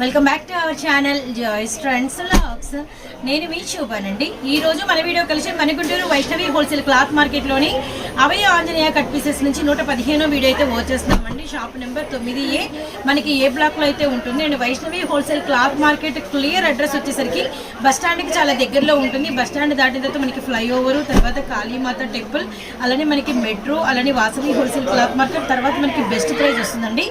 Welcome back to our channel joys trends lakhs నేను మీ చూపానండి ఈ రోజు మన వీడియో కలిసి మణిగుంటూరు వైష్ణవి హోల్సేల్ క్లాత్ మార్కెట్లోని అవయ ఆంజనేయ కట్ పీసెస్ నుంచి నూట పదిహేనో వీడియో అయితే వచ్చేస్తున్నామండి. షాప్ నెంబర్ తొమ్మిది ఏ. మనకి ఏ బ్లాక్లో అయితే ఉంటుంది. And Vaishnavi wholesale cloth market clear address వచ్చేసరికి బస్ చాలా దగ్గరలో ఉంటుంది. బస్ స్టాండ్ దాటిన తర్వాత మనకి ఫ్లైఓవర్ తర్వాత కాళీమాత టెంపుల్ అలానే మనకి మెట్రో అలానే వాసవి హోల్సేల్ క్లాత్ మార్కెట్ తర్వాత మనకి బెస్ట్ ప్రైస్ వస్తుందండి.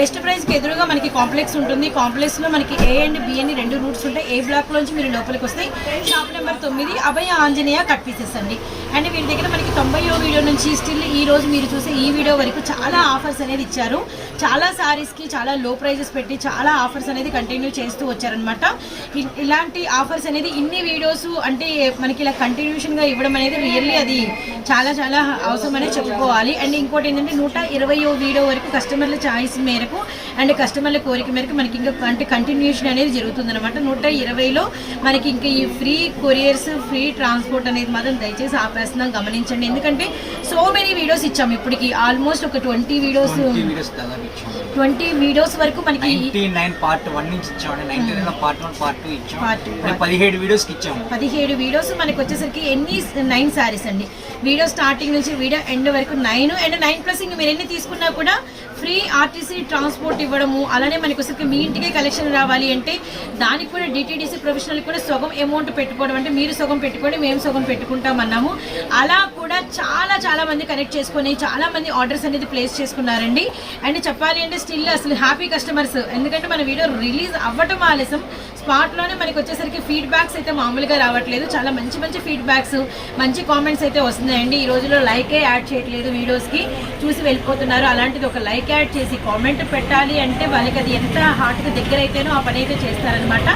బెస్ట్ ప్రైస్కి ఎదురుగా మనకి కాంప్లెక్స్ ఉంటుంది. కాంప్లెక్స్ కాంప్లెక్స్లో మనకి ఏ అండ్ బి అని రెండు రూట్స్ ఉంటాయి. ఏ బ్లాక్ లోంచి మీరు లోపలికి వస్తాయి షాప్ నెంబర్ తొమ్మిది అభయ ఆంజనేయ కట్ పీసెస్ అండి. అండ్ వీరి దగ్గర మనకి తొంభైయో వీడియో నుంచి స్టిల్ ఈ రోజు మీరు చూసే ఈ వీడియో వరకు చాలా ఆఫర్స్ అనేది ఇచ్చారు. చాలా సారీస్కి చాలా లో ప్రైజెస్ పెట్టి చాలా ఆఫర్స్ అనేది కంటిన్యూ చేస్తూ వచ్చారనమాట ఇ- ఇలాంటి ఆఫర్స్ అనేది ఇన్ని వీడియోస్ అంటే మనకి ఇలా కంటిన్యూషన్గా ఇవ్వడం అనేది రియల్లీ అది చాలా చాలా అవసరం అనేది చెప్పుకోవాలి. అండ్ ఇంకోటి ఏంటంటే నూట ఇరవయో వీడియో వరకు కస్టమర్ల ఛాయిస్ మేరకు అండ్ కస్టమర్ల కోరిక మేరకు మనకి ఇంకా అంటే కంటిన్యూషన్ అనేది జరుగుతుంది అనమాట నూట ఇరవైలో మనకి ఇంకా ఈ ఫ్రీ కొరియర్స్ ఫ్రీ ట్రాన్స్పోర్ట్ అనేది మాత్రం దయచేసి ఆపేస్తున్నాం గమనించండి. ఎందుకంటే సో మెనీ వీడియోస్ ఇచ్చాము ఇప్పటికి. ఆల్మోస్ట్ ఒక ట్వంటీ వీడియోస్ ట్వంటీ వీడియోస్ వరకు మనకి నైన్ పార్ట్ వన్ నుంచి ఇచ్చాము ninety nine part one two ఇచ్చాము పదిహేడు వీడియోస్ ఇచ్చాము. పదిహేడు వీడియోస్ మనకి వచ్చేసరికి ఎన్ని నైన్ శారీస్ అండి. వీడియో స్టార్టింగ్ నుంచి వీడియో ఎండ్ వరకు నైన్ అండ్ నైన్ ప్లస్ ఇంక మీరు ఎన్ని తీసుకున్నా కూడా ఫ్రీ ఆర్టీసీ ట్రాన్స్పోర్ట్ ఇవ్వడము అలానే మనకు ఒకసారి మీ ఇంటికే కలెక్షన్ రావాలి అంటే దానికి కూడా డిటీడీసీ ప్రొఫెషనల్ కూడా సగం అమౌంట్ పెట్టుకోవడం అంటే మీరు సగం పెట్టుకోండి మేము సగం పెట్టుకుంటాం అన్నాము. అలా కూడా చాలా చాలా మంది కనెక్ట్ చేసుకొని చాలా మంది ఆర్డర్స్ అనేది ప్లేస్ చేసుకున్నారండి. అండ్ చెప్పాలి అంటే స్టిల్ అసలు హ్యాపీ కస్టమర్స్ ఎందుకంటే మన వీడియో రిలీజ్ అవ్వటం ఆలస్యం. స్పాట్లోనే మనకి వచ్చేసరికి ఫీడ్బ్యాక్స్ అయితే మామూలుగా రావట్లేదు. చాలా మంచి మంచి ఫీడ్బ్యాక్స్ మంచి కామెంట్స్ అయితే వస్తున్నాయండి. ఈ రోజులో లైకే యాడ్ చేయట్లేదు వీడియోస్కి. చూసి వెళ్ళిపోతున్నారు. అలాంటిది ఒక లైక్ యాడ్ చేసి కామెంట్ పెట్టాలి అంటే వాళ్ళకి అది ఎంత హార్ట్కి దగ్గర అయితేనో ఆ పని అయితే చేస్తారనమాట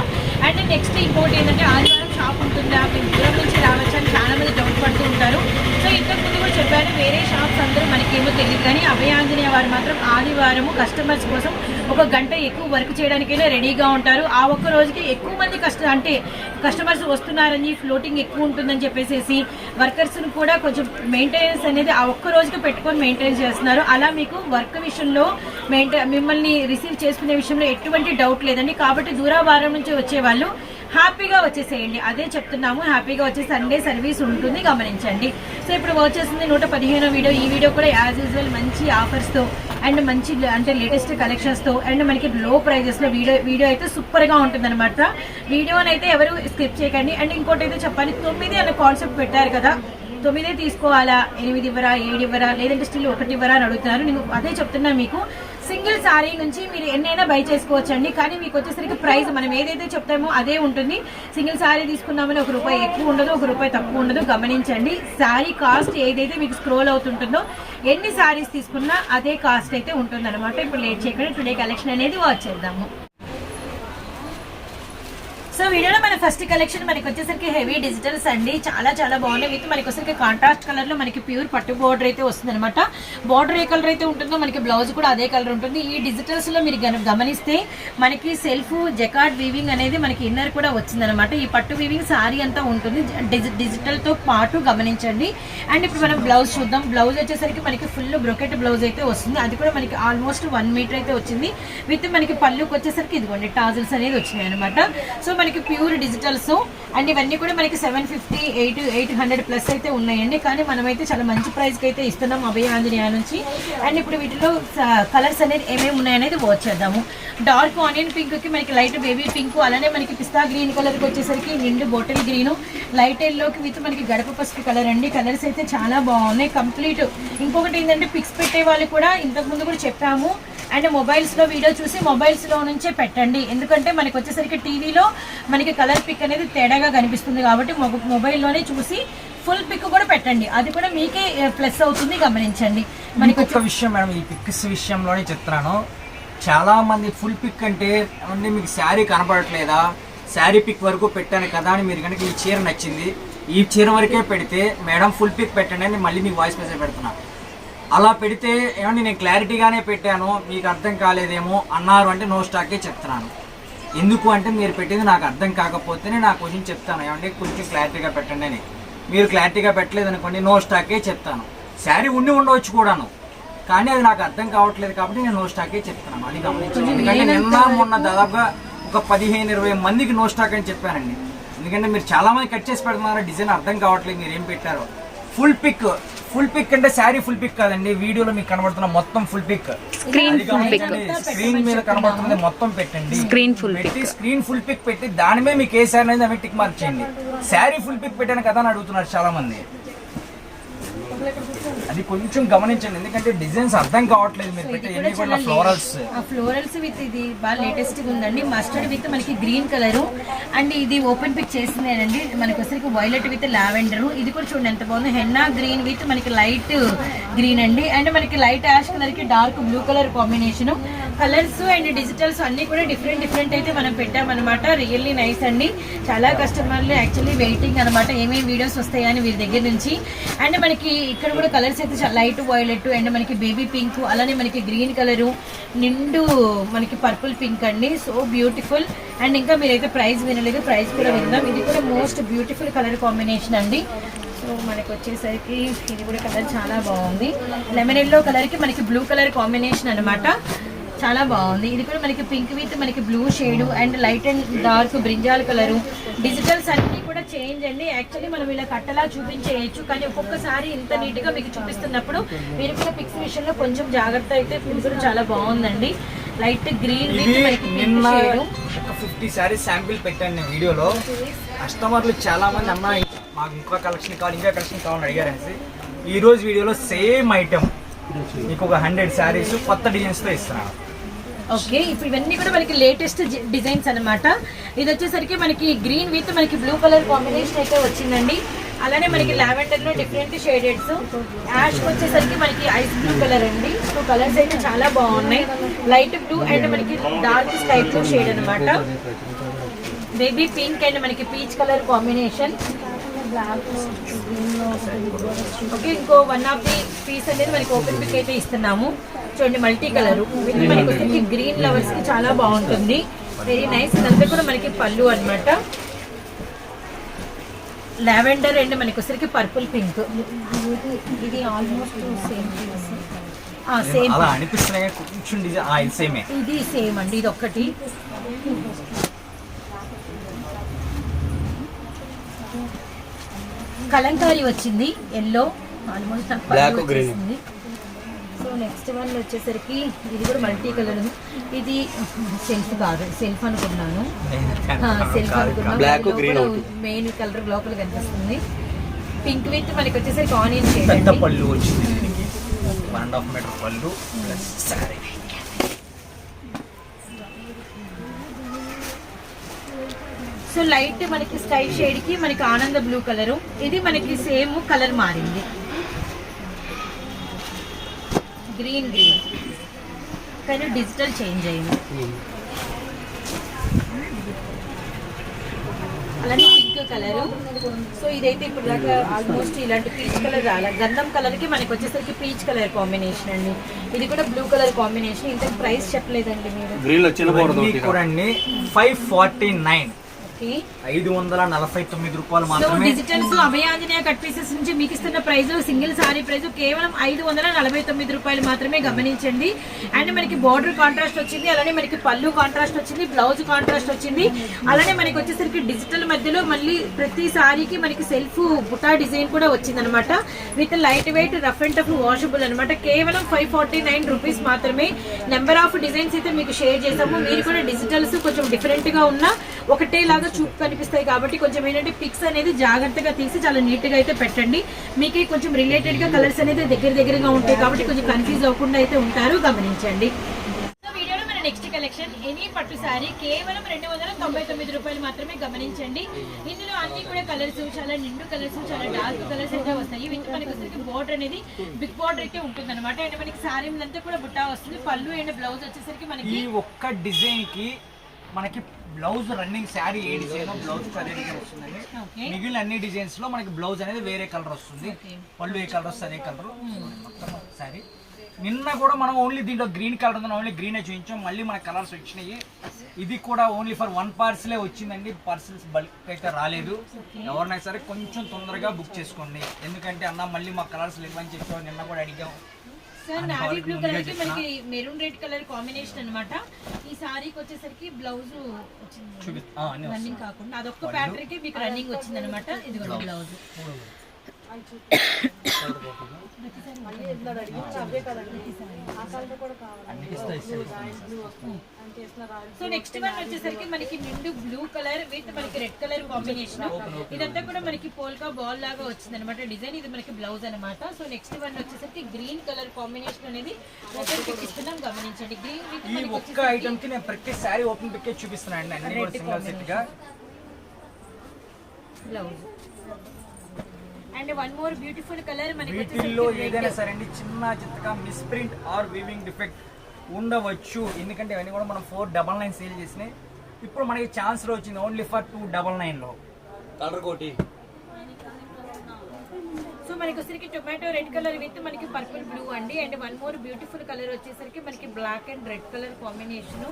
అండ్ నెక్స్ట్ ఇంకోటి ఏంటంటే ఆదివారం షాప్ ఉంటుందా? మేము దూరం నుంచి రావచ్చా? అని చాలా మంది డౌట్ పడుతూ ఉంటారు. సో ఇంతకు ముందు కూడా చెప్పాను వేరే షాప్స్ అందరూ మనకేమో తెలియదు కానీ అభయాంజనేయ వారు మాత్రం ఆదివారము కస్టమర్స్ కోసం ఒక గంట ఎక్కువ వర్క్ చేయడానికైనా రెడీగా ఉంటారు. ఆ ఒక్క రోజుకి ఎక్కువ మంది కష్ట అంటే కస్టమర్స్ వస్తున్నారని ఫ్లోటింగ్ ఎక్కువ ఉంటుందని చెప్పేసి వర్కర్స్ను కూడా కొంచెం మెయింటెనెన్స్ అనేది ఆ ఒక్క రోజుకి పెట్టుకొని మెయింటైన్ చేస్తున్నారు. అలా మీకు వర్క్ విషయంలో మెయింటైన్ మిమ్మల్ని రిసీవ్ చేసుకునే విషయంలో ఎటువంటి డౌట్ లేదండి. కాబట్టి దూరాభారం నుంచి వచ్చే వాళ్ళు హ్యాపీగా వచ్చేసేయండి. అదే చెప్తున్నాము హ్యాపీగా వచ్చే సండే సర్వీస్ ఉంటుంది గమనించండి. సో ఇప్పుడు వచ్చేసింది నూట పదిహేనో వీడియో ఈ వీడియో కూడా యాజ్ యూజువల్ మంచి ఆఫర్స్తో అండ్ మంచి అంటే లేటెస్ట్ కలెక్షన్స్తో అండ్ మనకి లో ప్రైజెస్లో వీడియో వీడియో అయితే సూపర్గా ఉంటుందన్నమాట. వీడియోని అయితే ఎవరు స్కిప్ చేయకండి. అండ్ ఇంకోటి అయితే చెప్పాలి తొమ్మిది అనే కాన్సెప్ట్ పెట్టారు కదా. తొమ్మిదే తీసుకోవాలా? ఎనిమిది ఇవ్వరా? ఏడు ఇవ్వరా? లేదంటే స్టిల్ ఒకటి ఇవ్వరా అని అడుగుతున్నారు. నేను అదే చెప్తున్నా మీకు. సింగిల్ సారీ నుంచి మీరు ఎన్నైనా బై చేసుకోవచ్చు అండి కానీ మీకు వచ్చేసరికి ప్రైస్ మనం ఏదైతే చెప్తామో అదే ఉంటుంది. సింగిల్ సారీ తీసుకున్నామని ఒక రూపాయి ఎక్కువ ఉండదు ఒక రూపాయి తక్కువ ఉండదు. గమనించండి. సారీ కాస్ట్ ఏదైతే మీకు స్క్రోల్ అవుతుంటుందో ఎన్ని సారీస్ తీసుకున్నా అదే కాస్ట్ అయితే ఉంటుందన్నమాట. ఇప్పుడు లేట్ చేయకుండా టుడే కలెక్షన్ అనేది వాచ్ చేద్దాము. సో వీడియోలో మన ఫస్ట్ కలెక్షన్ మనకి వచ్చేసరికి హెవీ డిజిటల్స్ అండి. చాలా చాలా బాగున్నాయి. విత్ మనకి వచ్చేసరికి కాంట్రాస్ట్ కలర్లో మనకి ప్యూర్ పట్టు బోర్డర్ అయితే వస్తుంది అనమాట బోర్డర్ ఏ కలర్ అయితే ఉంటుందో మనకి బ్లౌజ్ కూడా అదే కలర్ ఉంటుంది. ఈ డిజిటల్స్లో మీరు గన- గమనిస్తే మనకి సెల్ఫ్ జకార్డ్ వీవింగ్ అనేది మనకి ఇన్నర్ కూడా వచ్చిందనమాట ఈ పట్టు వీవింగ్ సారీ అంతా ఉంటుంది. డిజి- డిజిటల్తో పాటు గమనించండి. అండ్ ఇప్పుడు మనం బ్లౌజ్ చూద్దాం. బ్లౌజ్ వచ్చేసరికి మనకి ఫుల్ బ్రొకెట్ బ్లౌజ్ అయితే వస్తుంది. అది కూడా మనకి ఆల్మోస్ట్ వన్ మీటర్ అయితే వచ్చింది. విత్ మనకి పళ్ళుకి వచ్చేసరికి ఇదిగోండి టాజిల్స్ అనేది వచ్చినాయి అనమాట సో మనకి ప్యూర్ డిజిటల్స్ అండ్ ఇవన్నీ కూడా మనకి seven fifty eight eight hundred plus అయితే ఉన్నాయండి. కానీ మనమైతే చాలా మంచి ప్రైస్కి అయితే ఇస్తున్నాం అభయ ఆంజనేయ నుంచి. అండ్ ఇప్పుడు వీటిలో కలర్స్ అనేది ఏమేమి ఉన్నాయనేది వాచ్ చేద్దాము. డార్క్ ఆనియన్ పింక్కి మనకి లైట్ బేబీ పింక్ అలానే మనకి పిస్తా గ్రీన్ కలర్కి వచ్చేసరికి నిండు బాటిల్ గ్రీను లైట్ ఎల్లోకి విత్ మనకి గడప పసుపు కలర్ అండి. కలర్స్ అయితే చాలా బాగున్నాయి. కంప్లీట్ ఇంకొకటి ఏంటంటే పిక్స్ పెట్టే వాళ్ళు కూడా ఇంతకుముందు కూడా చెప్పాము. అండ్ మొబైల్స్లో వీడియో చూసి మొబైల్స్లో నుంచే పెట్టండి. ఎందుకంటే మనకి వచ్చేసరికి టీవీలో మనకి కలర్ పిక్ అనేది తేడాగా కనిపిస్తుంది కాబట్టి మొబ- మొబైల్లోనే చూసి ఫుల్ పిక్ కూడా పెట్టండి. అది కూడా మీకే ప్లస్ అవుతుంది గమనించండి. మనకి ఇంకొక విషయం మేడం ఈ పిక్స్ విషయంలోనే చెప్తున్నాను. చాలా మంది ఫుల్ పిక్ అంటే అంటే మీకు శారీ కనపడట్లేదా శారీ పిక్ వరకు పెట్టాను కదా అని మీరు కనుక ఈ చీర నచ్చింది ఈ చీర వరకే పెడితే మేడం ఫుల్ పిక్ పెట్టండి అని మళ్ళీ మీకు వాయిస్ మెసేజ్ పెడుతున్నా. అలా పెడితే ఏమండి నేను క్లారిటీగానే పెట్టాను మీకు అర్థం కాలేదేమో అన్నారు అంటే నో స్టాకే చెప్తున్నాను. ఎందుకు అంటే మీరు పెట్టింది నాకు అర్థం కాకపోతేనే నా క్వశ్చన్ చెప్తాను. ఏమంటే కొంచెం క్లారిటీగా పెట్టండి అని. మీరు క్లారిటీగా పెట్టలేదు అనుకోండి నో స్టాకే చెప్తాను. శారీ ఉండి ఉండవచ్చు కూడాను. కానీ అది నాకు అర్థం కావట్లేదు కాబట్టి నేను నో స్టాకే చెప్తున్నాను. అది గమనించండి. ఎందుకంటే నిన్న మొన్న దాదాపుగా ఒక పదిహేను ఇరవై మందికి నో స్టాక్ అని చెప్పానండి. ఎందుకంటే మీరు చాలా మంది కట్ చేసి పెడుతున్నారు డిజైన్ అర్థం కావట్లేదు మీరు ఏం పెట్టారో. Full pick. ఫుల్ పిక్ అంటే శారీ ఫుల్ పిక్ కాదండి. వీడియోలో మీకు కనబడుతున్న మొత్తం full pic. Screen full pic. Screen మీద కనబడుతున్నది మొత్తం పెట్టండి full pic. పెట్టి స్క్రీన్ ఫుల్ పిక్ పెట్టి దాని మీద మీకు ఏ శారీ అనేది అవి టిక్ మార్క్ చేయండి. శారీ ఫుల్ పిక్ పెట్టాను కదా అని అడుగుతున్నారు చాలా మంది అది కొంచెం గమనించండి. ఎందుకంటే డిజైన్స్ అర్థం కావట్లేదు మీరు పెట్టే ఎన్ని కూడా ఫ్లోరల్స్. ఆ ఫ్లోరల్స్ విత్ ఇది బాగా లేటెస్ట్గా ఉందండి. మస్టర్డ్ విత్ మనకి గ్రీన్ కలర్ అండ్ ఇది ఓపెన్ పిక్ చేసిందేనండి. మనకి వచ్చరికి వైలెట్ విత్ లావెండర్ ఇది కూడా చూడండి ఎంత బాగుంది. హెన్నా గ్రీన్ విత్ మనకి లైట్ గ్రీన్ అండి. అండ్ మనకి లైట్ యాష్ కలర్కి dark blue colour combination colours and digitals అన్ని కూడా డిఫరెంట్ డిఫరెంట్ అయితే మనం పెట్టామన్నమాట. రియల్లీ నైస్ అండి. చాలా కస్టమర్లు యాక్చువల్లీ వెయిటింగ్ అనమాట ఏమేమి వీడియోస్ వస్తాయని వీరి దగ్గర నుంచి. అండ్ మనకి ఇక్కడ కూడా కలర్స్ అయితే లైట్ వైలెట్ అండ్ మనకి బేబీ పింక్ అలానే మనకి గ్రీన్ కలరు నిండు మనకి పర్పుల్ పింక్ అండి. So beautiful. అండ్ ఇంకా మీరైతే ప్రైస్ వినలేదు ప్రైస్ కూడా విందాం. ఇది కూడా మోస్ట్ బ్యూటిఫుల్ కలర్ కాంబినేషన్ అండి. సో మనకి వచ్చేసరికి ఇది కూడా కలర్ చాలా బాగుంది. లెమన్ ఎల్లో కలర్కి మనకి బ్లూ కలర్ కాంబినేషన్ అనమాట చాలా బాగుంది. ఇది కూడా మనకి పింక్ విత్ మనకి blue shade and light and dark brinjal colour digitals అన్ని కూడా చేంజ్ అండి. యాక్చువల్లీ మనం ఇలా కట్టలా చూపించేయచ్చు కానీ ఒక్కొక్కసారి ఇంత నీట్గా మీకు చూపిస్తున్నప్పుడు మీరు కూడా పిక్స్ విషయంలో కొంచెం జాగ్రత్త అయితే కూడా చాలా బాగుందండి. లైట్ గ్రీన్ విత్ మనకి పింక్ నిన్న షేడ్ ఒక ఫిఫ్టీ శారీస్ శాంపిల్ పెట్టాను నేను వీడియోలో. కస్టమర్లు చాలా మంది అన్న మాకు ఇంకా కలెక్షన్ కావాలి ఇంకా కలెక్షన్ కావాలని అడిగారు అనేసి. ఈ రోజు వీడియోలో సేమ్ ఐటమ్ మీకు ఒక హండ్రెడ్ శారీస్ కొత్త డిజైన్స్తో ఇస్తున్నాను. ఓకే ఇప్పుడు ఇవన్నీ కూడా మనకి లేటెస్ట్ డిజైన్స్ అన్నమాట. ఇది వచ్చేసరికి మనకి గ్రీన్ విత్ మనకి బ్లూ కలర్ కాంబినేషన్ అయితే వచ్చిందండి. అలానే మనకి లావెండర్లో డిఫరెంట్ షేడెడ్స్ యాష్ వచ్చేసరికి మనకి ఐస్ బ్లూ కలర్ అండి. సో కలర్స్ అయితే చాలా బాగున్నాయి. లైట్ బ్లూ అండ్ మనకి డార్క్ స్కై బ్లూ షేడ్ అన్నమాట. బేబీ పింక్ అండ్ మనకి పీచ్ కలర్ కాంబినేషన్ ఓకే ఇంకో వన్ ఆఫ్ ది పీస్ అనేది మనకి ఓపెన్ పిక్ అయితే ఇస్తున్నాము. చూడండి మల్టీ కలర్ విత్ మనకి వచ్చేసి గ్రీన్ లవర్స్కి చాలా బాగుంటుంది. వెరీ నైస్ ఇదంతా కూడా మనకి పళ్ళు అన్నమాట. లావెండర్ అండ్ మనకి వచ్చేసరికి పర్పుల్ పింక్ ఇది ఆల్మోస్ట్ సేమ్ సేమ్ అలా అనిపిస్తున్నాయి సేమే ఇది సేమ్ అండి ఇది ఒక్కటి కలంకారీ వచ్చింది yellow almost Black, green. So next one వచ్చేసరికి ఇది కూడా మల్టీ కలర్ ఇది సెల్ఫ్ కాదు సెల్ఫ్ అనుకున్నాను. సెల్ఫ్ అనుకున్నాను. మెయిన్ కలర్ లోపల కనిపిస్తుంది. పింక్ విత్ మనకి వచ్చేసరికి ఆనియన్ పెద్ద పళ్ళు వచ్చింది. వన్ అండ్ హాఫ్ మీటర్ పళ్ళు ప్లస్ శారీ సో లైట్ మనకి స్కై షేడ్కి మనకి ఆనంద బ్లూ కలర్. ఇది మనకి సేమ్ కలర్ మారింది. గ్రీన్ గ్రీన్ కానీ డిజిటల్ చేంజ్ అయింది. అలానే పింక్ కలర్. సో ఇదైతే ఇప్పుడు దాకా ఆల్మోస్ట్ ఇలాంటి పీచ్ కలర్ రాలే. గంధం కలర్కి మనకి వచ్చేసరికి పీచ్ కలర్ కాంబినేషన్ అండి. ఇది కూడా బ్లూ కలర్ కాంబినేషన్ ఇంత ప్రైస్ చెప్పలేదండి మీరు. గ్రీన్లో చిన్న బోర్డు ఇవన్నీ కూడా అండి ఫైవ్ ఫార్టీ నైన్ ఐదు వందల నలభై తొమ్మిది రూపాయలు సో మాత్రమే డిజిటల్స్ అభయాంజనేయ కట్ పీసెస్ నుంచి మీకు ఇస్తున్న ప్రైస్ సింగిల్ సారీ ప్రైస్ కేవలం ఐదు వందల నలభై తొమ్మిది రూపాయలు మాత్రమే గమనించండి. అండ్ మనకి బార్డర్ కాంట్రాస్ట్ వచ్చింది అలానే మనకి పళ్ళు కాంట్రాస్ట్ వచ్చింది బ్లౌజ్ కాంట్రాస్ట్ వచ్చింది. అలానే మనకి వచ్చేసరికి డిజిటల్ మధ్యలో మళ్ళీ ప్రతి సారీకి మనకి సెల్ఫ్ బుటా డిజైన్ కూడా వచ్చింది అనమాట with light weight rough and tough washable అనమాట. కేవలం ఫైవ్ ఫార్టీ నైన్ రూపీస్ మాత్రమే. నెంబర్ ఆఫ్ డిజైన్స్ అయితే మీకు షేర్ చేసాము మీరు కూడా డిజిటల్స్ కొంచెం డిఫరెంట్గా ఉన్న ఒకటే లాగా చూపు కనిపిస్తాయి కాబట్టి కొంచెం ఏంటంటే పిక్స్ అనేది జాగ్రత్తగా తీసి చాలా నీట్గా అయితే పెట్టండి. మీకు కొంచెం రిలేటెడ్గా కలర్స్ అనేది దగ్గర దగ్గరగా ఉంటాయి కాబట్టి కొంచెం కన్ఫ్యూజ్ అవ్వకుండా అయితే ఉంటారు. గమనించండి. సో వీడియోలో మన నెక్స్ట్ కలెక్షన్ ఎనీ పట్టు సారీ కేవలం రెండు వందల తొంభై తొమ్మిది రూపాయలు మాత్రమే గమనించండి. ఇందులో అన్ని కూడా కలర్స్ చాలా నిండు కలర్స్ చాలా డార్క్ కలర్స్ అయితే వస్తాయి. విత్ మనకి వచ్చేసరికి బోర్డర్ అనేది బిగ్ బోర్డర్ అయితే ఉంటుంది అనమాట అండ్ మనకి సారీ అంతా కూడా బుట్టా వస్తుంది. పళ్ళు అండ్ బ్లౌజ్ వచ్చేసరికి ఈ మనకి ఒక్క డిజైన్కి మనకి బ్లౌజ్ రన్నింగ్ శారీ ఏ డిజైన్ బ్లౌజ్ అదే డిజైన్ వస్తుందండి. మిగిలిన అన్ని డిజైన్స్లో మనకి బ్లౌజ్ అనేది వేరే కలర్ వస్తుంది. పళ్ళు ఏ కలర్ వస్తుంది అదే కలర్. మొత్తం శారీ. నిన్న కూడా మనం ఓన్లీ దీంట్లో గ్రీన్ కలర్ ఉంది ఓన్లీ గ్రీనే చూపించాం. మళ్ళీ మన కలర్స్ వచ్చినాయి. ఇది కూడా ఓన్లీ ఫర్ వన్ పార్సలే వచ్చిందండి. పార్సల్స్ బల్క్ అయితే రాలేదు. ఎవరినైనా సరే కొంచెం తొందరగా బుక్ చేసుకోండి. ఎందుకంటే అన్న మళ్ళీ మా కలర్స్ లేవని చెప్పాము నిన్న కూడా అడిగాం. సార్ నావీ బ్లూ కలర్కి. మనకి మెరూన్ రెడ్ కలర్ కాంబినేషన్ అన్నమాట. ఈ సారీకి వచ్చేసరికి బ్లౌజ్ వచ్చింది. రన్నింగ్ కాకుండా అదొక్క ప్యాటర్న్కి మీకు రన్నింగ్ వచ్చింది అనమాట ఇదిగోండి బ్లౌజ్ ఇస్తాయి. సో నెక్స్ట్ వన్ వచ్చేసరికి మనకి నిండు బ్లూ కలర్ విత్ మనకి రెడ్ కలర్ కాంబినేషన్ ఇదంతా కూడా మనకి పోల్కా బాల్ లాగా వచ్చింది అనమాట డిజైన్ ఇది మనకి బ్లౌజ్ అన్నమాట. సో నెక్స్ట్ వన్ వచ్చేసరికి గ్రీన్ కలర్ కాంబినేషన్ అనేది ఓపెన్ పిక్ ఇస్తున్నాం. గమనించండి. గ్రీన్ విత్ ఈ మనకి ఒక్క ఐటమ్కి నేను ప్రతి సారీ ఓపెన్ పిక్ చూపిస్తున్నాను అండి. అన్ని కూడా single సెట్గా. Blouse and one more beautiful colour మనకి వీటిల్లో ఏదైనా. సరే అండి చిన్న చిత్తగా miss print or weaving defect ఉండవచ్చు. ఎందుకంటే ఇవన్నీ కూడా మనం ఫోర్ డబల్ నైన్ సేల్ చేసినాయి. ఇప్పుడు మనకి ఛాన్స్ వచ్చింది ఓన్లీ ఫర్ టూ డబల్ నైన్లో. కలర్ కోటి. సో మనకి వచ్చేసరికి టొమాటో రెడ్ కలర్ విత్ మనకి పర్పుల్ బ్లూ అండి. And one more beautiful colour వచ్చేసరికి మనకి black and red colour combination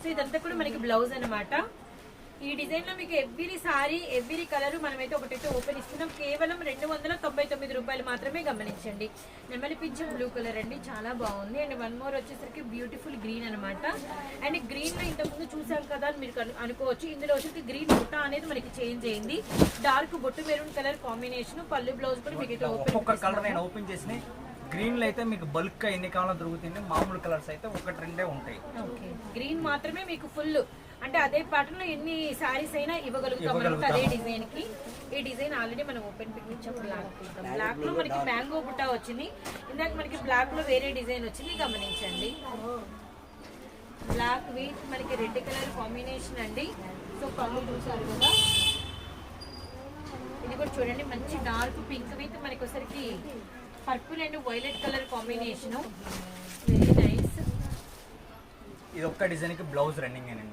so ఇదంతా కూడా మనకి బ్లౌజ్ అన్నమాట. ఈ డిజైన్లో మీకు ఎవ్రీ సారీ ఎవ్రీ కలర్ మనమైతే ఒకటైతే ఓపెన్ ఇస్తున్నాం. కేవలం రెండు వందల తొంభై తొమ్మిది రూపాయలు మాత్రమే గమనించండి. నెమలి పింఛం బ్లూ కలర్ అండి. చాలా బాగుంది. అండ్ వన్ మోర్ వచ్చేసరికి బ్యూటిఫుల్ గ్రీన్ అన్నమాట. అండ్ గ్రీన్లో ఇంతకుముందు చూసాం కదా అని మీరు అను- అనుకోవచ్చు. ఇందులో వచ్చేసి గ్రీన్ బుట్ట అనేది మనకి చేంజ్ అయింది. డార్క్ బొట్టు మెరూన్ కలర్ కాంబినేషన్ పళ్ళు బ్లౌజ్ కూడా మీకు అయితే ఒక్కొక్క ఓపెన్ కలర్ నేను ఓపెన్ చేసిన గ్రీన్లో అయితే మీకు బల్క్గా ఎన్ని కావాలో దొరుకుతుంది మామూలు కలర్స్ అయితే ఒకటి రెండే ఉంటాయి. ఓకే గ్రీన్ మాత్రమే మీకు ఫుల్ అంటే అదే ప్యాటర్న్లో ఎన్ని సారీస్ అయినా ఇవ్వగలుగుతాం అనమాట. అదే డిజైన్కి. ఈ డిజైన్ ఆల్రెడీ మనం ఓపెన్ పిక్ ఇచ్చాం బ్లాక్ బ్లాక్లో మనకి మ్యాంగో బుట్ట వచ్చింది. ఇందాక మనకి బ్లాక్లో వేరే డిజైన్ వచ్చింది. గమనించండి. బ్లాక్ విత్ మనకి రెడ్ కలర్ కాంబినేషన్ అండి. సో పళ్ళు చూసారు కదా? ఇది కూడా చూడండి. మంచి డార్క్ పింక్ విత్ మనకి ఒకసారికి purple and violet colour combination very nice ఇది ఒక్క డిజైన్కి బ్లౌజ్ రన్నింగ్ అండి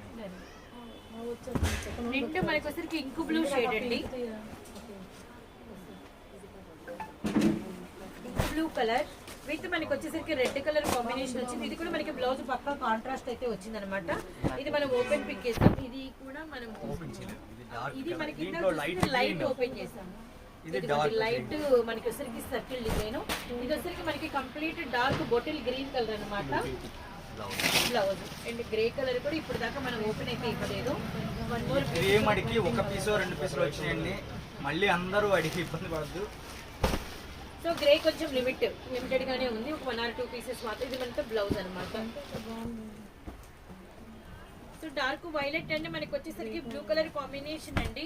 నిండు మనకి వచ్చరికి ఇంకు బ్లూ షేడ్ అండి. ఇంకు బ్లూ కలర్ విత్ మనకి వచ్చేసరికి రెడ్ కలర్ కాంబినేషన్ వచ్చింది. ఇది కూడా మనకి బ్లౌజ్ పక్కా కాంట్రాస్ట్ అయితే వచ్చింది అనమాట ఇది మనం ఓపెన్ పిక్ చేస్తాం. ఇది కూడా మనం ఇది డార్క్ ఇది మనకి లైట్ లైట్ ఓపెన్ చేసాము ఇది ఇది dark లైట్ మనకి వచ్చరికి సర్కిల్ డిజైన్ ఇది వచ్చరికి మనకి complete dark bottle green colour అన్నమాట. బ్లౌజ్. అండ్ గ్రే కలర్ కూడా ఇప్పుడు దాకా మనం ఓపెన్ అయితే ఇవ్వలేదు. వన్ మోర్ క్రీమ్ అడిగి ఒక పీసో రెండు పీసులు వచ్చినాయండి. మళ్ళీ అందరూ అడిగి ఇబ్బంది పడద్దు. సో గ్రే కొంచెం లిమిట్ లిమిటెడ్ గానే ఉంది. ఒక వన్ ఆర్ టూ పీసెస్ మాత్రం ఇది మనతో బ్లౌజ్ అన్నమాట. సో డార్క్ వైలెట్ అంటే మనకి వచ్చేసరికి బ్లూ కలర్ కాంబినేషన్ అండి.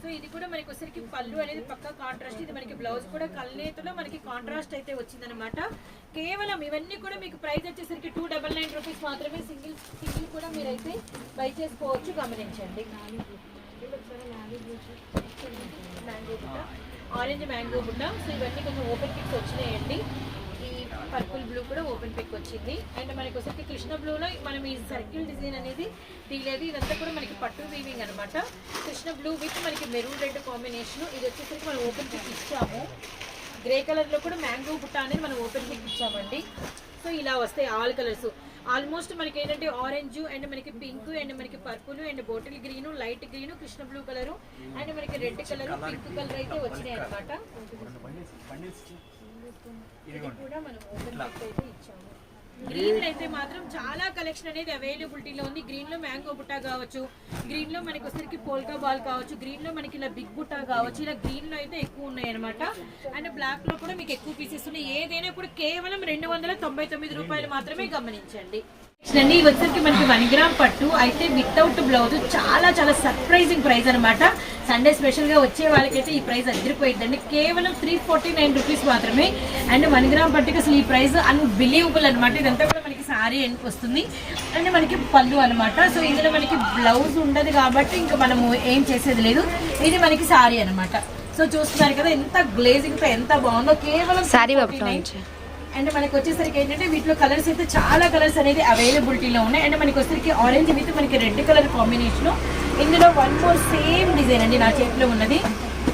సో ఇది కూడా మనకి వచ్చేసరికి పళ్ళు అనేది పక్క కాంట్రాస్ట్ ఇది మనకి బ్లౌజ్ కూడా కల్నేతలో మనకి కాంట్రాస్ట్ అయితే వచ్చిందనమాట కేవలం ఇవన్నీ కూడా మీకు ప్రైస్ వచ్చేసరికి టూ డబల్ నైన్ రూపీస్ మాత్రమే సింగిల్ సింగిల్ కూడా మీరైతే బై చేసుకోవచ్చు. గమనించండి. మ్యాంగో ఆరెంజ్ మ్యాంగో బుట్ట. సో ఇవన్నీ కొంచెం ఓపెన్ పిక్స్ వచ్చినాయండి. పర్పుల్ బ్లూ కూడా ఓపెన్ పిక్ వచ్చింది. అండ్ మనకి వచ్చేసి కృష్ణ బ్లూలో మనం ఈ సర్కిల్ డిజైన్ అనేది తీయలేదు. ఇదంతా కూడా మనకి పట్టు వీవింగ్ అనమాట కృష్ణ బ్లూ విత్ మనకి మెరూన్ రెడ్ కాంబినేషన్ ఇది వచ్చేసరికి మనం ఓపెన్ పిక్ ఇచ్చాము. గ్రే కలర్లో కూడా మ్యాంగో బుట్ట అనేది మనం ఓపెన్ పిక్ ఇచ్చామండి. సో ఇలా వస్తాయి ఆల్ కలర్స్ ఆల్మోస్ట్ మనకి ఏంటంటే ఆరెంజ్ అండ్ మనకి పింక్ అండ్ మనకి purple and bottle green light green Krishna blue colour and మనకి రెడ్ కలర్ పింక్ కలర్ అయితే వచ్చినాయి అనమాట గ్రీన్ అయితే మాత్రం చాలా కలెక్షన్ అనేది అవైలబిలిటీలో ఉంది. గ్రీన్లో మ్యాంగో బుట్ట కావచ్చు గ్రీన్లో మనకి వచ్చరికి పోల్కా బాల్ కావచ్చు గ్రీన్లో మనకి ఇలా బిగ్ బుట్ట కావచ్చు ఇలా గ్రీన్లో అయితే ఎక్కువ ఉన్నాయి అనమాట అండ్ బ్లాక్లో కూడా మీకు ఎక్కువ పీసెస్ ఉన్నాయి. ఏదైనా కూడా కేవలం రెండు వందల తొంభై తొమ్మిది రూపాయలు మాత్రమే గమనించండి. అండి ఇవి వచ్చరికి మనకి వన్ గ్రామ్ పట్టు అయితే వితౌట్ బ్లౌజ్ చాలా చాలా సర్ప్రైజింగ్ ప్రైస్ అనమాట సండే స్పెషల్గా వచ్చే వాళ్ళకైతే ఈ ప్రైస్ అదిరిపోయిందండి కేవలం త్రీ ఫార్టీ నైన్ రూపీస్ మాత్రమే. అండ్ వన్ గ్రామ్ పట్టుకి అసలు ఈ ప్రైస్ అన్బిలీవబుల్ అనమాట ఇదంతా కూడా మనకి సారీ వస్తుంది. అండ్ మనకి పళ్ళు అనమాట సో ఇందులో మనకి బ్లౌజ్ ఉండదు కాబట్టి ఇంకా మనము ఏం చేసేది లేదు. ఇది మనకి సారీ అనమాట సో చూస్తున్నారు కదా ఎంత గ్లేజింగ్తో ఎంత బాగుందో. కేవలం సారీ 349. అండ్ మనకి వచ్చేసరికి ఏంటంటే వీటిలో కలర్స్ అయితే చాలా కలర్స్ అనేది అవైలబిలిటీలో ఉన్నాయి. అండ్ మనకి వచ్చేసరికి ఆరెంజ్ విత్ మనకి రెడ్ కలర్ కాంబినేషన్ ఇందులో వన్ మోర్ సేమ్ డిజైన్ అండి నా చేతిలో ఉన్నది.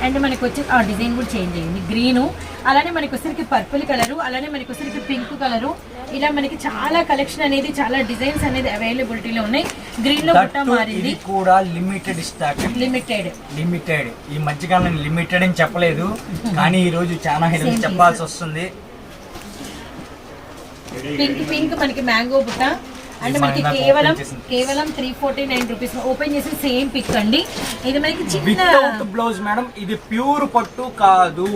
అండ్ మనకి వచ్చి ఆ డిజైన్ కూడా చేంజ్ అయింది. గ్రీను అలానే మనకి వచ్చరికి పర్పుల్ కలరు అలానే మనకి వచ్చరికి పింక్ కలరు. ఇలా మనకి చాలా కలెక్షన్ అనేది చాలా డిజైన్స్ అనేది అవైలబిలిటీలో ఉన్నాయి. గ్రీన్లో బుట్ట మారింది. కూడా లిమిటెడ్ స్టాక్ లిమిటెడ్ లిమిటెడ్ ఈ మధ్యకాలం లిమిటెడ్ అని చెప్పలేదు. కానీ ఈ రోజు చాలా చెప్పాల్సి వస్తుంది. పింక్ పింక్ మనకి మ్యాంగో బుట్ట. అండ్ మనకి నాకు కేవలం. కేవలం three forty nine rupees open చేసి సేమ్ పిక్ అండి. ఇది మనకి చిన్న బ్లౌజ్ మేడం ఇది ప్యూర్ పట్టు కాదు.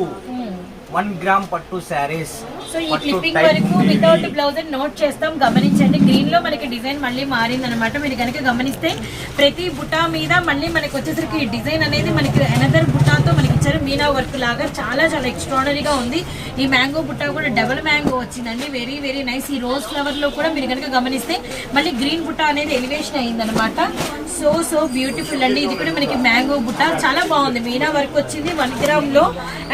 వన్ గ్రామ్ పట్టు శారీస్ సో ఈ క్లిప్పింగ్ వరకు వితౌట్ బ్లౌజ్ అని నోట్ చేస్తాం. గమనించండి. గ్రీన్లో మనకి డిజైన్ మళ్ళీ మారింది అనమాట మీరు కనుక గమనిస్తే ప్రతి బుటా మీద మళ్ళీ మనకి వచ్చేసరికి డిజైన్ అనేది మనకి అనదర్ బుటాతో మనకి ఇచ్చారు మీనా వర్క్ లాగా చాలా చాలా ఎక్స్ట్రాడనరీగా ఉంది. ఈ మ్యాంగో బుట్టా కూడా డబుల్ మ్యాంగో వచ్చిందండి. వెరీ వెరీ నైస్ ఈ రోజ్ ఫ్లవర్లో కూడా మీరు కనుక గమనిస్తే మళ్ళీ గ్రీన్ బుట్ట అనేది ఎలివేషన్ అయిందనమాట సో సో బ్యూటిఫుల్ అండి. ఇది కూడా మనకి మ్యాంగో బుట్ట. చాలా బాగుంది. మీనా వర్క్ వచ్చింది వన్ గ్రామ్లో.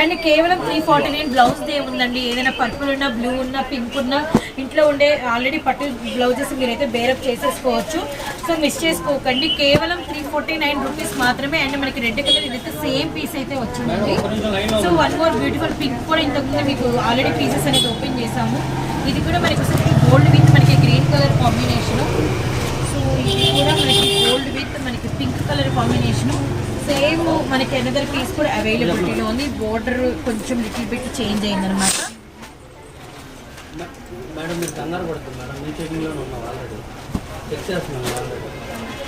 అండ్ కేవలం త్రీ ఫార్టీ నైన్ బ్లౌజ్ దే ఉందండి. ఏదైనా పర్పుల్ ఉన్నా బ్లూ ఉన్నా పింక్ ఉన్నా ఇంట్లో ఉండే ఆల్రెడీ పట్టు బ్లౌజెస్ మీరైతే బేరప్ చేసేసుకోవచ్చు. సో మిస్ చేసుకోకండి. కేవలం త్రీ ఫార్టీ నైన్ రూపీస్ మాత్రమే. అండ్ మనకి రెడ్ కలర్ ఇదైతే సేమ్ పీస్ అయితే వచ్చిందండి. So one more beautiful pink కూడా ఇంతకుముందు మీకు ఆల్రెడీ పీసెస్ అనేది ఓపెన్ చేసాము ఇది కూడా మనకి గోల్డ్ విత్ మనకి గ్రీన్ కలర్ కాంబినేషన్ ఇది కూడా మనకి గోల్డ్ విత్ మనకి పింక్ కలర్ కాంబినేషన్ సేమ్ మనకి అనదర్ పీస్ కూడా అవైలబిలిటీలో ఉంది. బోర్డర్ కొంచెం లిటిల్ బిట్ చేంజ్ అయిందనమాట మేడం మీరు కంగారు పడుతుంది మేడం. మీ చెకింగ్లోనే ఉన్నాం ఆల్రెడీ చెక్ చేస్తున్నాం already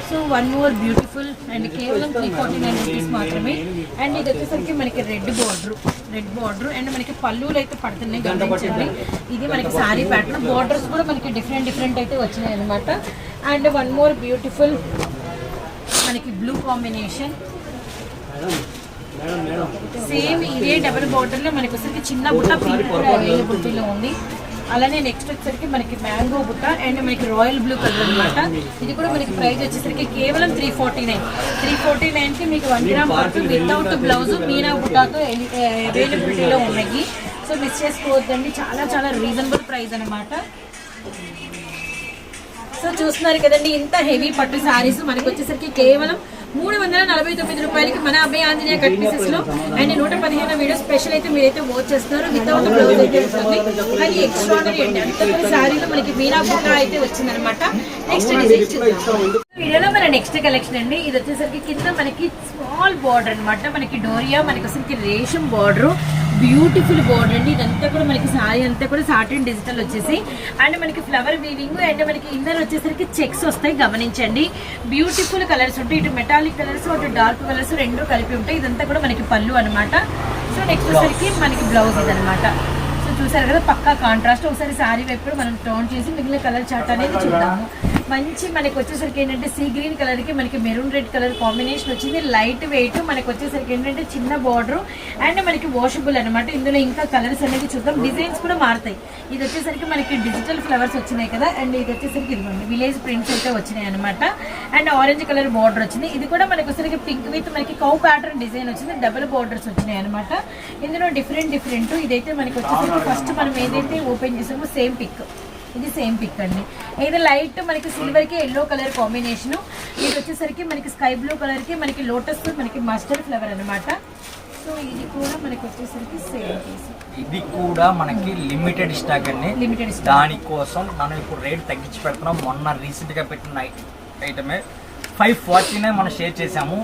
so one more beautiful and కేవలం త్రీ ఫార్టీ నైన్ రూపీస్ మాత్రమే. అండ్ ఇది వచ్చేసరికి మనకి red border red border and మనకి పళ్ళులు అయితే పడుతున్నాయి గమనించండి. ఇది మనకి సారీ ప్యాటర్న్ బార్డర్స్ కూడా మనకి డిఫరెంట్ డిఫరెంట్ అయితే వచ్చినాయి అనమాట అండ్ వన్ మోర్ బ్యూటిఫుల్ మనకి బ్లూ కాంబినేషన్. సేమ్ ఇదే డబుల్ బార్డర్లో మనకి వచ్చేసరికి చిన్న బుట్ట పింక్ కూడా అవైలబిలిటీలో ఉంది. అలానే నెక్స్ట్ వచ్చేసరికి మనకి మ్యాంగో బుట్ట అండ్ మనకి రాయల్ బ్లూ కలర్ అనమాట ఇది కూడా మనకి ప్రైస్ వచ్చేసరికి కేవలం three forty nine three forty నైన్కి మీకు వన్ గ్రామ్ పట్టు వితౌట్ బ్లౌజ్ మీనా బుట్టాతో అవైలబిలిటీలో eh, ఉన్నాయి. సో మిస్ చేసుకోవద్దండి. చాలా చాలా రీజనబుల్ ప్రైస్ అనమాట సో చూస్తున్నారు కదండి ఇంత హెవీ పట్టు సారీస్ మనకి వచ్చేసరికి కేవలం మూడు వందల నలభై తొమ్మిది రూపాయలకి మన అభయ ఆంజనేయ కట్ పీసెస్లో. అండ్ నూట పదిహేను వీడియో స్పెషల్ అయితే మీరైతే వాచ్ చేస్తున్నారు. వితౌట్ బ్లౌజ్ అయితే ఉంటుంది. కానీ ఎక్స్ట్రాడనరీ అండి. అంత సారీలో మనకి మీనా బుట్ట అయితే వచ్చిందనమాట నెక్స్ట్ డిజైన్ చూద్దాం. వీడియోలో మన నెక్స్ట్ కలెక్షన్ అండి. ఇది వచ్చేసరికి కింద మనకి స్మాల్ బార్డర్ అన్నమాట. మనకి డోరియా మనకి వచ్చేసరికి రేషం బార్డర్ బ్యూటిఫుల్ బోర్డర్ అండి. ఇదంతా కూడా మనకి సారీ అంతా కూడా సాటిన్ డిజిటల్ వచ్చేసి. అండ్ మనకి ఫ్లవర్ వీవింగ్ అండ్ మనకి ఇందర్ వచ్చేసరికి చెక్స్ వస్తాయి గమనించండి. బ్యూటిఫుల్ కలర్స్ ఉంటాయి. ఇటు మెటాలిక్ కలర్స్ అటు డార్క్ కలర్స్ రెండు కలిపి ఉంటాయి. ఇదంతా కూడా మనకి పళ్ళు అనమాట సో నెక్స్ట్ వచ్చేసరికి మనకి బ్లౌజ్ ఇది సో చూసారు కదా పక్కా కాంట్రాస్ట్. ఒకసారి సారీ వైపు కూడా మనం టోన్ చేసి మిగిలిన కలర్ చార్ట్ అనేది చూద్దాము. మంచి మనకి వచ్చేసరికి ఏంటంటే సీ గ్రీన్ కలర్కి మనకి మెరూన్ రెడ్ కలర్ కాంబినేషన్ వచ్చింది. లైట్ వెయిట్ మనకి వచ్చేసరికి ఏంటంటే చిన్న బార్డర్ అండ్ మనకి వాషబుల్ అనమాట ఇందులో ఇంకా కలర్స్ అనేది చూద్దాం. డిజైన్స్ కూడా మారుతాయి. ఇది వచ్చేసరికి మనకి డిజిటల్ ఫ్లవర్స్ వచ్చినాయి కదా. అండ్ ఇది వచ్చేసరికి ఇదిగోండి. విలేజ్ ప్రింట్స్ అయితే వచ్చినాయి అనమాట అండ్ ఆరెంజ్ కలర్ బార్డర్ వచ్చింది. ఇది కూడా మనకి వచ్చేసరికి పింక్ విత్ మనకి కౌ ప్యాటర్న్ డిజైన్ వచ్చింది. డబుల్ బార్డర్స్ వచ్చినాయి అనమాట ఇందులో డిఫరెంట్ డిఫరెంట్ ఇదైతే మనకి వచ్చేసరికి ఫస్ట్ మనం ఏదైతే ఓపెన్ చేసామో సేమ్ పిక్ ఇది సేమ్ పిక్ అండి. ఇది లైట్ మనకి సిల్వర్కి ఎల్లో కలర్ కాంబినేషన్. ఇది వచ్చేసరికి మనకి స్కై బ్లూ కలర్కి మనకి లోటస్ మనకి మస్టర్డ్ ఫ్లవర్ అన్నమాట. సో ఇది కూడా మనకి వచ్చేసరికి సేమ్ పీస్. ఇది కూడా మనకి లిమిటెడ్ స్టాక్ అండి. లిమిటెడ్ దానికోసం మనం ఇప్పుడు రేట్ తగ్గించి పెడుతున్నాం. మొన్న రీసెంట్గా పెట్టిన ఐటమే ఫైవ్ ఫార్టీనే మనం షేర్ చేసాము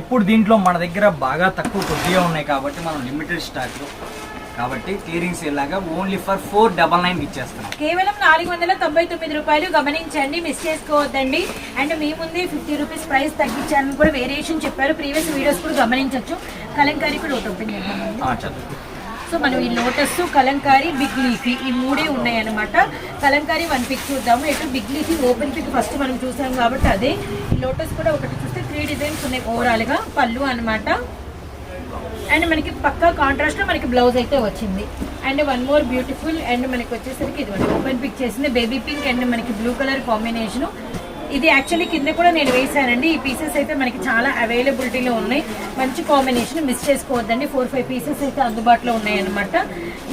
ఇప్పుడు దీంట్లో మన దగ్గర బాగా తక్కువ కొద్దిగా ఉన్నాయి కాబట్టి మనం లిమిటెడ్ స్టాక్ కాబట్టి క్లియరింగ్ సేల్ లాగా only for four double nine ఇచ్చేస్తున్నాం. కేవలం నాలుగు వందల తొంభై తొమ్మిది రూపాయలు గమనించండి మిస్ చేసుకోవద్దండి. అండ్ మీ ముందే ఫిఫ్టీ రూపీస్ ప్రైస్ తగ్గించాలని కూడా వేరియేషన్ చెప్పారు. ప్రీవియస్ వీడియోస్ కూడా గమనించవచ్చు కలంకారీ కూడా ఒకటి ఓపెన్ చదువు సో మనం ఈ లోటస్ కలంకారీ బిగ్ లీఫీ ఈ మూడే ఉన్నాయి అనమాట కలంకారీ వన్ పిక్ చూద్దాము. ఎటు big leafy open pic first మనం చూసాం కాబట్టి అదే. ఈ లోటస్ కూడా ఒకటి చూస్తే త్రీ డిజైన్స్ ఉన్నాయి ఓవరాల్గా. పళ్ళు అన్నమాట. అండ్ మనకి పక్కా కాంట్రాస్ట్లో మనకి బ్లౌజ్ అయితే వచ్చింది. And one more beautiful and మనకి వచ్చేసరికి ఇది ఓపెన్ పిక్ చేసింది బేబీ పింక్ అండ్ మనకి బ్లూ కలర్ కాంబినేషన్ ఇది యాక్చువల్లీ కింద కూడా నేను వేసానండి ఈ పీసెస్ అయితే మనకి చాలా అవైలబిలిటీలో ఉన్నాయి. మంచి కాంబినేషన్ మిస్ చేసుకోవద్దండి. ఫోర్ ఫైవ్ పీసెస్ అయితే అందుబాటులో ఉన్నాయన్నమాట.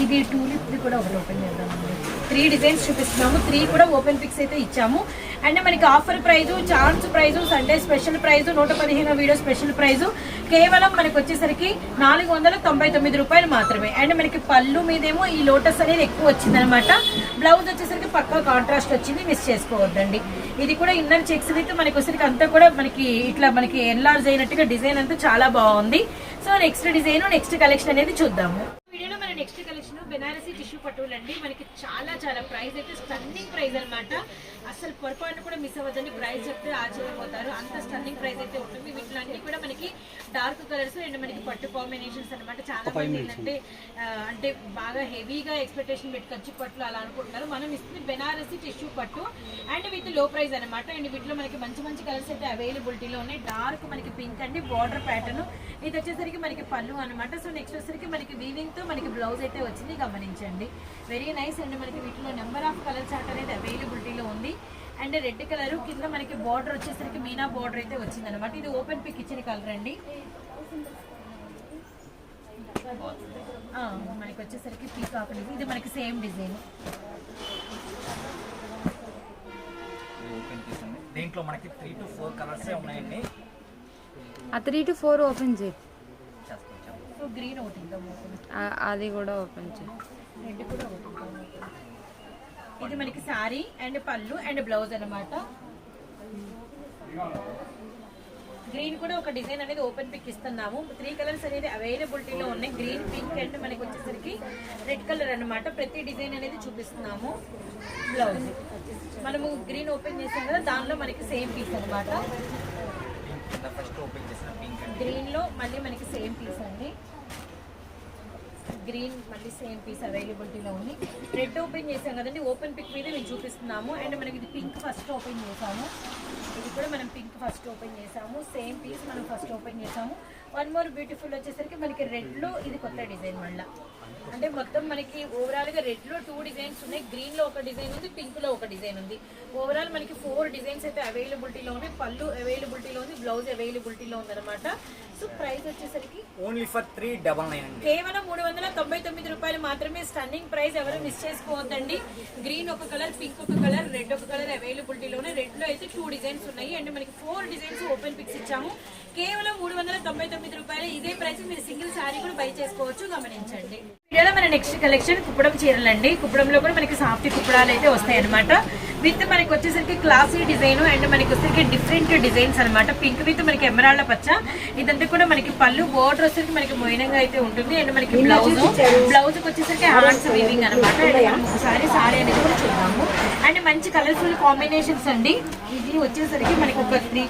ఇది టూలిప్ది కూడా ఒకటి ఓపెన్ చేద్దామండి. త్రీ డిజైన్స్ చూపిస్తున్నాము. త్రీ కూడా ఓపెన్ పిక్స్ అయితే ఇచ్చాము. అండ్ మనకి offer prize chance prize Sunday special prize నూట పదిహేను వీడియో స్పెషల్ ప్రైస్ కేవలం మనకి వచ్చేసరికి నాలుగు వందల తొంభై తొమ్మిది రూపాయలు మాత్రమే. అండ్ మనకి పళ్ళు మీదేమో ఈ లోటస్ అనేది ఎక్కువ వచ్చిందనమాట. బ్లౌజ్ వచ్చేసరికి పక్కా కాంట్రాస్ట్ వచ్చింది మిస్ చేసుకోవద్దండి. ఇది కూడా ఇన్నర్ చెక్స్ అయితే మనకి వచ్చేసరికి అంతా కూడా మనకి ఇట్లా మనకి ఎన్లార్జ్ అయినట్టుగా డిజైన్ అంతా చాలా బాగుంది. So next design next collection అనేది చూద్దాము. వీడియోలో మన నెక్స్ట్ కలెక్షన్ బెనారసీ టిష్యూ పట్టువులు అండి మనకి చాలా చాలా ప్రైస్ అయితే స్టన్నింగ్ ప్రైస్ అనమాట. అసలు పొరపాటు కూడా మిస్ అవ్వద్దండి ప్రైస్ చెప్తే ఆశ్చర్యపోతారు. అంత స్టన్నింగ్ ప్రైస్ అయితే ఉంటుంది. వీటిలో అన్ని కూడా మనకి డార్క్ కలర్స్ అండ్ మనకి పట్టు కాంబినేషన్స్ అన్నమాట. చాలా మంది ఏంటంటే అంటే బాగా హెవీగా ఎక్స్పెక్టేషన్ పెట్టి కంచి పట్లు అలా అనుకుంటున్నారు. మనం ఇస్తుంది బెనారసీ టిష్యూ పట్టు అండ్ విత్లో ప్రైస్ అనమాట అండ్ వీటిలో మనకి మంచి మంచి కలర్స్ అయితే అవైలబిలిటీలో ఉన్నాయి. డార్క్ మనకి పింక్ అండి బార్డర్ ప్యాటర్న్ ఇది వచ్చేసరికి మనకి పళ్ళు అనమాట సో నెక్స్ట్ వచ్చేసరికి మనకి వీవింగ్తో మనకి బ్లౌజ్ అయితే వచ్చింది. గమనించండి. Very nice and. మనకి వీటిలో నెంబర్ ఆఫ్ కలర్ చార్ట్ అనేది అవైలబిలిటీలో ఉంది. And red colour. కింద మనకి బార్డర్ వచ్చేసరికి మీనా బార్డర్ అయితే వచ్చింది అనమాట ఇది ఓపెన్ పిక్ ఇచ్చిన కలర్ అండి. ఆ, మనకి వచ్చేసరికి పీకాక్ ఇది ఇది మనకి సేమ్ డిజైన్. ఓపెన్ దీంట్లో మనకి త్రీ టు ఫోర్ కలర్స్ ఉన్నాయండి. ఆ త్రీ టు ఫోర్ ఓపెన్ చేయి. గ్రీన్ ఒకటి అది కూడా ఓపెన్ చేయి. రెడ్ కూడా open. ఇది మనకి సారీ అండ్ పళ్ళు అండ్ బ్లౌజ్ అన్నమాట. గ్రీన్ కూడా ఒక డిజైన్ అనేది ఓపెన్ పిక్ ఇస్తున్నాము. త్రీ కలర్స్ అనేది అవైలబిలిటీలో ఉన్నాయి. గ్రీన్ పింక్ అండ్ మనకి వచ్చేసరికి రెడ్ కలర్ అన్నమాట. ప్రతి డిజైన్ అనేది చూపిస్తున్నాము. బ్లౌజ్. మనము గ్రీన్ ఓపెన్ చేసాం కదా దానిలో మనకి సేమ్ పీస్ అండి గ్రీన్లో మళ్ళీ మనకి సేమ్ పీస్ అండి. గ్రీన్ మళ్ళీ సేమ్ పీస్ అవైలబిలిటీలో ఉంది. రెడ్ ఓపెన్ చేసాం కదండి ఓపెన్ పిక్ మీద మేము చూపిస్తున్నాము. అండ్ మనకి ఇది పింక్ ఫస్ట్ ఓపెన్ చేసాము ఇది కూడా మనం పింక్ ఫస్ట్ ఓపెన్ చేసాము సేమ్ పీస్ మనం ఫస్ట్ ఓపెన్ చేసాము వన్ మోర్ బ్యూటిఫుల్ వచ్చేసరికి మనకి రెడ్లో ఇది కొత్త డిజైన్ మళ్ళీ. అంటే మొత్తం మనకి ఓవరాల్గా రెడ్లో టూ డిజైన్స్ ఉన్నాయి. గ్రీన్లో ఒక డిజైన్ ఉంది పింక్లో ఒక డిజైన్ ఉంది. ఓవరాల్ మనకి ఫోర్ డిజైన్స్ అయితే అవైలబిలిటీలో ఉన్నాయి. పళ్ళు అవైలబిలిటీలో ఉంది బ్లౌజ్ అవైలబిలిటీలో ఉంది ప్రైస్ వచ్చేసరికి only for three double nine అండి కేవలం మూడు వందల తొంభై తొమ్మిది రూపాయలు మాత్రమే స్టన్నింగ్ ప్రైస్ ఎవరు మిస్ చేసుకోవద్దండి. గ్రీన్ ఒక కలర్ పింక్ ఒక కలర్ రెడ్ ఒక కలర్ అవైలబిలిటీలోనే రెడ్లో అయితే టూ డిజైన్స్ ఉన్నాయి. అండ్ మనకి ఫోర్ డిజైన్స్ ఓపెన్ పిక్స్ ఇచ్చాము. కేవలం మూడు వందల తొంభై తొమ్మిది రూపాయలు ఇదే ప్రైస్ మీరు సింగిల్ శారీ కూడా బై చేసుకోవచ్చు. గమనించండి. వీడియోలో మన నెక్స్ట్ కలెక్షన్ కుప్పడం చీరలండి. కుప్పడంలో కూడా మనకి సాఫ్ట్ కుప్పడాలు అయితే వస్తాయి అనమాట విత్ మనకి వచ్చేసరికి క్లాసీ డిజైన్ అండ్ మనకి వచ్చేసరికి డిఫరెంట్ డిజైన్స్ అన్నమాట. పింక్ విత్ మనకి ఎమరాళ్ళ పచ్చ. ఇదంతా కూడా మనకి పళ్ళు బోర్డర్ వచ్చేసరికి మనకి మొయినంగా అయితే ఉంటుంది. అండ్ మనకి బ్లౌజ్ బ్లౌజ్ వచ్చేసరికి హార్ట్స్ వీవింగ్ అనమాట ఒకసారి సారీ అనేది కూడా చూద్దాము. అండ్ మంచి కలర్ఫుల్ కాంబినేషన్స్ అండి. ఇది వచ్చేసరికి మనకి ఒక త్రీ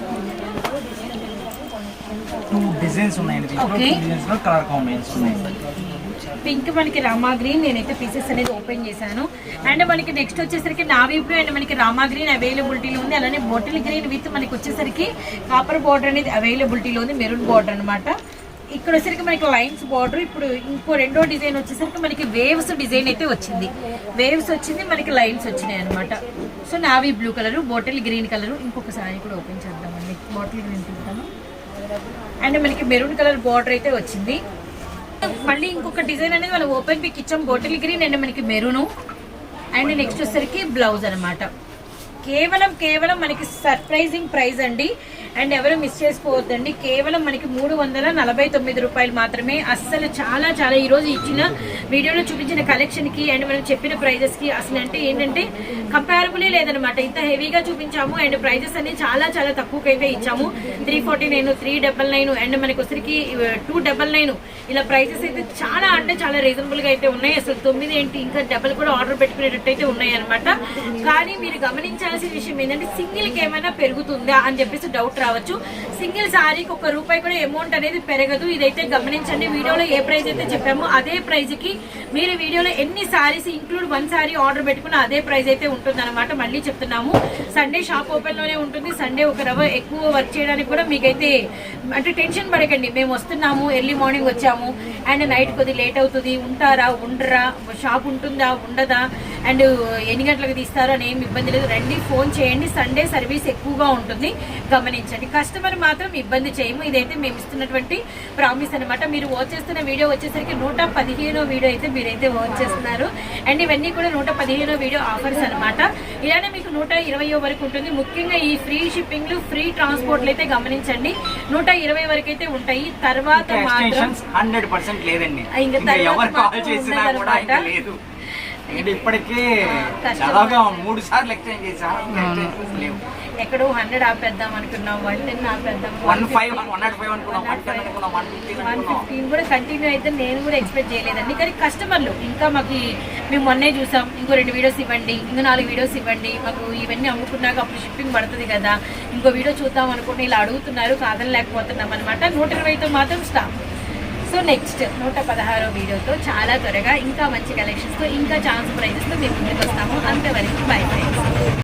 డిజైన్స్ ఉన్నాయండి. కలర్ కాంబినేషన్స్ ఉన్నాయి. పింక్ మనకి రామా గ్రీన్ నేనైతే పీసెస్ అనేది ఓపెన్ చేశాను. అండ్ మనకి నెక్స్ట్ వచ్చేసరికి నావీ బ్లూ అండ్ మనకి రామా గ్రీన్ అవైలబిలిటీలో ఉంది. అలానే బాటిల్ గ్రీన్ విత్ మనకి వచ్చేసరికి కాపర్ బార్డర్ అనేది అవైలబిలిటీలో ఉంది. మెరూన్ బార్డర్ అనమాట ఇక్కడ వచ్చేసరికి మనకి లైన్స్ బార్డర్ ఇప్పుడు ఇంకో రెండో డిజైన్ వచ్చేసరికి మనకి వేవ్స్ డిజైన్ అయితే వచ్చింది. వేవ్స్ వచ్చింది మనకి లైన్స్ వచ్చినాయి అనమాట so navy blue colour bottle green colour ఇంకొకసారి కూడా ఓపెన్ చేద్దామండి. బాటిల్ గ్రీన్ చూద్దాము. అండ్ మనకి మెరూన్ కలర్ బార్డర్ అయితే వచ్చింది. మళ్ళీ ఇంకొక డిజైన్ అనేది మనం ఓపెన్ పిక్ ఇచ్చాం. బాటిల్ గ్రీన్ అండ్ మనకి మెరూను అండ్ నెక్స్ట్ వచ్చేసరికి బ్లౌజ్ అన్నమాట. కేవలం కేవలం మనకి సర్ప్రైజింగ్ ప్రైస్ అండి. అండ్ ఎవరు మిస్ చేసుకోవద్దండి. కేవలం మనకి మూడు వందల నలభై తొమ్మిది రూపాయలు మాత్రమే. అస్సలు చాలా చాలా ఈరోజు ఇచ్చిన వీడియోలో చూపించిన కలెక్షన్కి అండ్ మనం చెప్పిన ప్రైజెస్కి అసలు అంటే ఏంటంటే కంపారబులే లేదనమాట ఇంత హెవీగా చూపించాము అండ్ ప్రైజెస్ అన్ని చాలా చాలా తక్కువకైతే ఇచ్చాము. Three forty nine three double nine and మనకి వచ్చరికి టూ డబల్ నైన్ ఇలా ప్రైజెస్ అయితే చాలా అంటే చాలా రీజనబుల్గా అయితే ఉన్నాయి. అసలు తొమ్మిది ఏంటి? ఇంకా డబల్ కూడా ఆర్డర్ పెట్టుకునేటట్టు అయితే ఉన్నాయి అనమాట కానీ మీరు గమనించాల్సిన విషయం ఏంటంటే సింగిల్కి ఏమైనా పెరుగుతుందా అని చెప్పేసి డౌట్ రావచ్చు సింగిల్ సారీకి ఒక రూపాయి కూడా అమౌంట్ అనేది పెరగదు. ఇదైతే గమనించండి. వీడియోలో ఏ ప్రైస్ అయితే చెప్పామో అదే ప్రైజ్కి మీరు వీడియోలో ఎన్ని saris include one sari order పెట్టుకున్న అదే ప్రైస్ అయితే ఉంటుందన్నమాట. మళ్ళీ చెప్తున్నాము. సండే షాప్ ఓపెన్లోనే ఉంటుంది. సండే ఒక రవ ఎక్కువ వర్క్ చేయడానికి కూడా మీకైతే అంటే టెన్షన్ పడకండి. మేము వస్తున్నాము ఎర్లీ మార్నింగ్ వచ్చాము. అండ్ నైట్ కొద్ది లేట్ అవుతుంది. ఉంటారా ఉండరా? షాప్ ఉంటుందా ఉండదా? అండ్ ఎన్ని గంటలకు తీస్తారా అని ఏం ఇబ్బంది లేదు. రండి ఫోన్ చేయండి. సండే సర్వీస్ ఎక్కువగా ఉంటుంది. గమనించండి. కస్టమర్ మాత్రం ఇబ్బంది చేయము. ఇదైతే మేము ఇస్తున్నటువంటి ప్రామిస్ అనమాట మీరు వాచ్ చేస్తున్న వీడియో వచ్చేసరికి నూట పదిహేనో వీడియో అయితే మీరైతే వాచ్ చేస్తున్నారు. అండ్ ఇవన్నీ కూడా నూట పదిహేనో వీడియో ఆఫర్స్ అనమాట ఇలానే మీకు నూట ఇరవయో వరకు ఉంటుంది. ముఖ్యంగా ఈ ఫ్రీ షిప్పింగ్లు ఫ్రీ ట్రాన్స్పోర్ట్లు అయితే గమనించండి. నూట ఇరవై వరకు అయితే ఉంటాయి. తర్వాత మాత్రం హండ్రెడ్ పర్సెంట్ లేదండి. లేదు. ఇప్పటికే. దాదాపుగా మూడు సార్లు ఎక్స్చేంజ్ చేసాం లేవు. ఎక్కడో హండ్రెడ్ ఆపేద్దాం అనుకున్నాం వన్ టెన్ ఆపేద్దాం one five one not five అనుకున్నాం వన్ టెన్ అనుకున్నాం. వన్ ఫిఫ్టీన్ వన్ అనుకున్నాం. ఫిఫ్టీన్ కూడా కంటిన్యూ అయితే నేను కూడా ఎక్స్పెక్ట్ చేయలేదండి. కానీ కస్టమర్లు ఇంకా మాకు మేము మొన్నే చూసాం ఇంకో రెండు వీడియోస్ ఇవ్వండి ఇంకో నాలుగు వీడియోస్ ఇవ్వండి మాకు ఇవన్నీ అమ్ముకున్నాక అప్పుడు షిప్పింగ్ పడుతుంది కదా ఇంకో వీడియో చూద్దాం అనుకుంటే ఇలా అడుగుతున్నారు కాదనలేకపోతున్నాం అనమాట నూట ఇరవైతో మాత్రం స్టాప్ సో నెక్స్ట్ నూట పదహారో వీడియోతో చాలా త్వరగా ఇంకా మంచి కలెక్షన్స్తో ఇంకా ఛాన్స్ ప్రైజెస్తో మేము ముందుకు వస్తాము. అంతవరకు బై ఫ్రెండ్స్